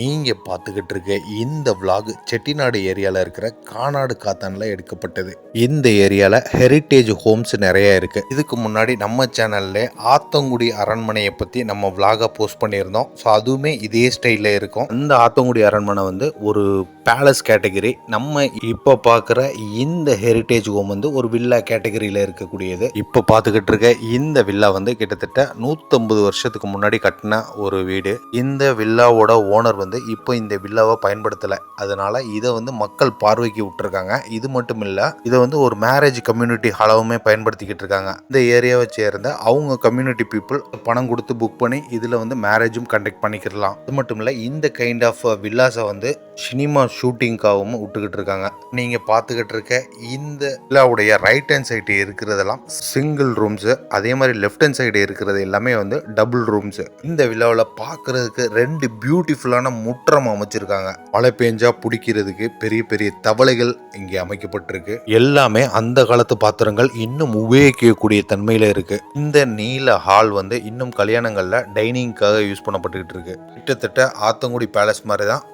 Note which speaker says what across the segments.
Speaker 1: நீங்கள் பார்த்துக்கிட்டு இருக்க இந்த vlog செட்டிநாடு ஏரியாவில் இருக்கிற கானாடு காத்தானில் எடுக்கப்பட்டது. இந்த ஏரியாவில் ஹெரிட்டேஜ் ஹோம்ஸ் நிறைய இருக்குது இதுக்கு முன்னாடி நம்ம சேனல்ல ஆத்தங்குடி அரண்மனையை பற்றி நம்ம விலாகை போஸ்ட் பண்ணியிருந்தோம். ஸோ அதுவுமே இதே ஸ்டைலில் இருக்கும். இந்த ஆத்தங்குடி அரண்மனை வந்து ஒரு பேலஸ் கேட்டகரி நம்ம இப்போ பார்க்குற இந்த ஹெரிட்டேஜ் ஹோம் வந்து ஒரு வில்லா கேட்டகரியில் இருக்கக்கூடியது. இப்போ பார்த்துக்கிட்டு இருக்க இந்த வில்லா வந்து கிட்டத்தட்ட நூற்றம்பது வருஷத்துக்கு முன்னாடி கட்டின ஒரு வீடு. இந்த வில்லாவோட ஓனர் வந்து வந்து இப்போ இந்த வில்லாவை பயன்படுத்தலை. அதனால இதை வந்து மக்கள் பார்வைக்கு விட்டுருக்காங்க. இது மட்டும் இல்லை இதை வந்து ஒரு மேரேஜ் கம்யூனிட்டி ஹாலாவுமே பயன்படுத்திக்கிட்டு இருக்காங்க. இந்த ஏரியாவை சேர்ந்த அவங்க கம்யூனிட்டி பீப்புள் பணம் கொடுத்து புக் பண்ணி இதில் வந்து மேரேஜும் கண்டக்ட் பண்ணிக்கிறலாம் அது மட்டும் இல்லை இந்த கைண்ட் ஆஃப் வில்லாஸை வந்து சினிமா ஷூட்டிங்காகவும் விட்டுக்கிட்டு இருக்காங்க. நீங்கள் பார்த்துக்கிட்டு இருக்க இந்த வில்லாவுடைய ரைட் ஹேண்ட் சைடு இருக்கிறதெல்லாம் சிங்கிள் ரூம்ஸு அதே மாதிரி லெஃப்ட் ஹேண்ட் சைடு இருக்கிறது எல்லாமே வந்து டபுள் ரூம்ஸு இந்த வில்லாவில் பார்க்குறதுக்கு ரெண்டு பியூட்டிஃபுல்லான முற்றம் அமைச்சிருக்காங்க. மழை பெஞ்சா பிடிக்கிறதுக்கு பெரிய பெரிய தவளைகள் இங்கே அமைக்கப்பட்டிருக்கு. எல்லாமே அந்த காலத்து பாத்திரங்கள் இன்னும் உபயோகிக்கக்கூடிய தன்மையில் இருக்கு. இந்த நீல ஹால் வந்து இன்னும் கல்யாணங்களில் டைனிங்காக யூஸ் பண்ணப்பட்டுக்கிட்டு இருக்கு. கிட்டத்தட்ட ஆத்தங்குடி பேலஸ் மாதிரி தான்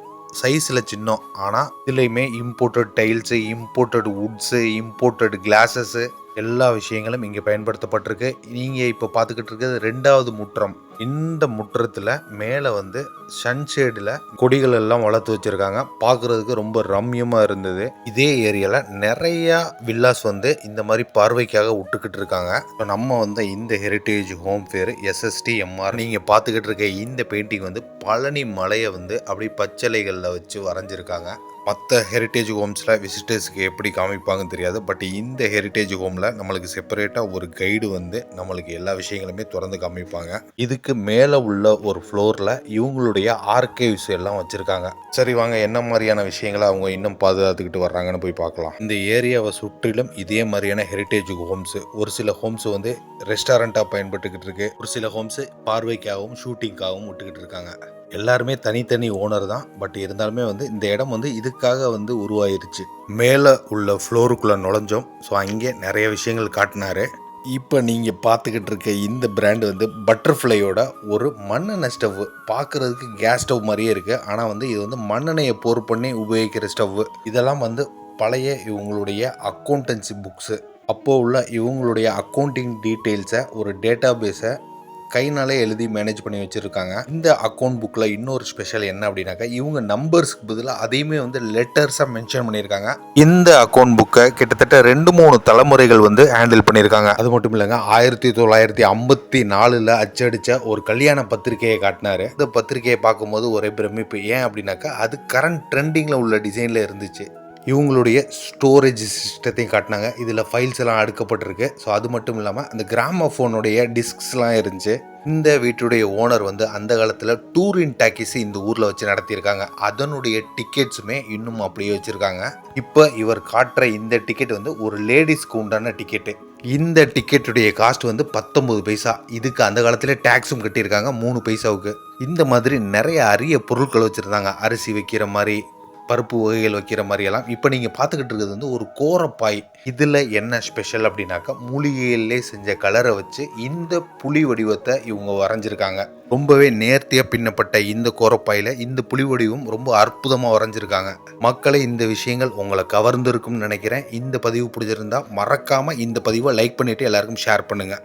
Speaker 1: சைஸில் சின்னம். ஆனால் இதுலேயுமே imported tiles imported woods imported glasses எல்லா விஷயங்களும் இங்கே பயன்படுத்தப்பட்டிருக்கு. நீங்கள் இப்போ பார்த்துக்கிட்டு இருக்கிறது ரெண்டாவது முற்றம். இந்த முற்றத்தில் மேலே வந்து சன்ஷேடில் கொடிகள் எல்லாம் வளர்த்து வச்சுருக்காங்க. பார்க்குறதுக்கு ரொம்ப ரம்யமாக இருந்தது. இதே ஏரியாவில் நிறையா வில்லாஸ் வந்து இந்த மாதிரி பார்வைக்காக விட்டுக்கிட்டு இருக்காங்க. இப்போ நம்ம வந்து இந்த heritage home fair SST MR நீங்கள் பார்த்துக்கிட்டு இருக்க இந்த பெயிண்டிங் வந்து பழனி மலையை வந்து அப்படி பச்சலைகளில் வச்சு வரைஞ்சிருக்காங்க. மற்ற ஹெரிட்டேஜ் ஹோம்ஸில் விசிட்டர்ஸ்க்கு எப்படி காமிப்பாங்கன்னு தெரியாது. பட் இந்த ஹெரிட்டேஜ் ஹோமில் நம்மளுக்கு செப்பரேட்டாக ஒரு கைடு வந்து நம்மளுக்கு எல்லா விஷயங்களுமே திறந்து காமிப்பாங்க. இதுக்கு மேலே உள்ள ஒரு ஃப்ளோரில் இவங்களுடைய ஆர்கைவ்ஸ் எல்லாம் வச்சுருக்காங்க. சரி வாங்க என்ன மாதிரியான விஷயங்களை அவங்க இன்னும் பாதுகாத்துக்கிட்டு வர்றாங்கன்னு போய் பார்க்கலாம். இந்த ஏரியாவை சுற்றிலும் இதே மாதிரியான ஹெரிட்டேஜ் ஹோம்ஸ் ஒரு சில ஹோம்ஸ் வந்து ரெஸ்டாரண்ட்டாக பயன்பட்டுக்கிட்டு இருக்கு. ஒரு சில ஹோம்ஸ் பார்வைக்காகவும் ஷூட்டிங்காகவும் விட்டுக்கிட்டு இருக்காங்க. எல்லாருமே தனித்தனி ஓனர் தான். பட் இருந்தாலுமே வந்து இந்த இடம் வந்து இதுக்காக வந்து உருவாயிருச்சு. மேலே உள்ள ஃப்ளோருக்குள்ளே நுழைஞ்சோம். ஸோ அங்கே நிறைய விஷயங்கள் காட்டினாரு. இப்போ நீங்கள் பார்த்துக்கிட்டு இருக்க இந்த பிராண்டு வந்து பட்டர்ஃப்ளையோட ஒரு மண்ணெண்ணெய் ஸ்டவ் பார்க்குறதுக்கு கேஸ் ஸ்டவ் மாதிரியே இருக்குது ஆனால் வந்து இது வந்து மண்ணெண்ணெயை போர் பண்ணி உபயோகிக்கிற ஸ்டவ் இதெல்லாம் வந்து பழைய இவங்களுடைய அக்கௌண்டன்சி புக்ஸு அப்போது உள்ள இவங்களுடைய அக்கௌண்டிங் டீட்டெயில்ஸை ஒரு டேட்டா பேஸை கைனாலே எழுதி மேனேஜ் பண்ணி வச்சுருக்காங்க. இந்த அக்கௌண்ட் புக்கில் இன்னொரு ஸ்பெஷல் என்ன அப்படின்னாக்கா இவங்க நம்பர்ஸ்க்கு பதிலாக அதையுமே வந்து லெட்டர்ஸாக மென்ஷன் பண்ணியிருக்காங்க. இந்த அக்கௌண்ட் புக்கை கிட்டத்தட்ட ரெண்டு மூணு தலைமுறைகள் வந்து ஹேண்டில் பண்ணியிருக்காங்க. அது மட்டும் இல்லைங்க ஆயிரத்தி தொள்ளாயிரத்தி ஐம்பத்தி நாலில் அச்சடித்த ஒரு கல்யாண பத்திரிகையை காட்டினார். இந்த பத்திரிகையை பார்க்கும்போது ஒரே பிரமிப்பு. ஏன் அப்படின்னாக்கா அது கரண்ட் ட்ரெண்டிங்கில் உள்ள டிசைனில் இருந்துச்சு. இவங்களுடைய ஸ்டோரேஜ் சிஸ்டத்தையும் காட்டினாங்க. இதில் ஃபைல்ஸ் எல்லாம் அடுக்கப்பட்டிருக்கு. ஸோ அது மட்டும் இல்லாமல் அந்த கிராம ஃபோனுடைய டிஸ்க்ஸ்லாம் இருந்துச்சு. இந்த வீட்டுடைய ஓனர் வந்து அந்த காலத்தில் டூரின் டாக்கிஸ் இந்த ஊரில் வச்சு நடத்தியிருக்காங்க. அதனுடைய டிக்கெட்ஸுமே இன்னும் அப்படியே வச்சுருக்காங்க. இப்போ இவர் காட்டுற இந்த டிக்கெட் வந்து ஒரு லேடிஸ்க்கு உண்டான டிக்கெட்டு இந்த டிக்கெட்டுடைய காஸ்ட் வந்து பத்தொம்பது பைசா. இதுக்கு அந்த காலத்தில் டேக்ஸும் கட்டியிருக்காங்க மூணு பைசாவுக்கு. இந்த மாதிரி நிறைய அரிய பொருட்கள் வச்சுருந்தாங்க. அரிசி வைக்கிற மாதிரி பருப்பு வகைகள் வைக்கிற மாதிரியெல்லாம் இப்போ நீங்கள் பார்த்துக்கிட்டு இருக்கிறது வந்து ஒரு கோரப்பாய். இதில் என்ன ஸ்பெஷல் அப்படின்னாக்கா மூலிகையிலே செஞ்ச கலரை வச்சு இந்த புலி வடிவத்தை இவங்க வரைஞ்சிருக்காங்க. ரொம்பவே நேர்த்தியாக பின்னப்பட்ட இந்த கோரப்பாயில் இந்த புலி வடிவம் ரொம்ப அற்புதமாக வரைஞ்சிருக்காங்க. மக்களை இந்த விஷயங்கள் உங்களை கவர்ந்திருக்கும்னு நினைக்கிறேன். இந்த பதிவு பிடிச்சிருந்தா மறக்காமல் இந்த பதிவை லைக் பண்ணிவிட்டு எல்லாருக்கும் ஷேர் பண்ணுங்கள்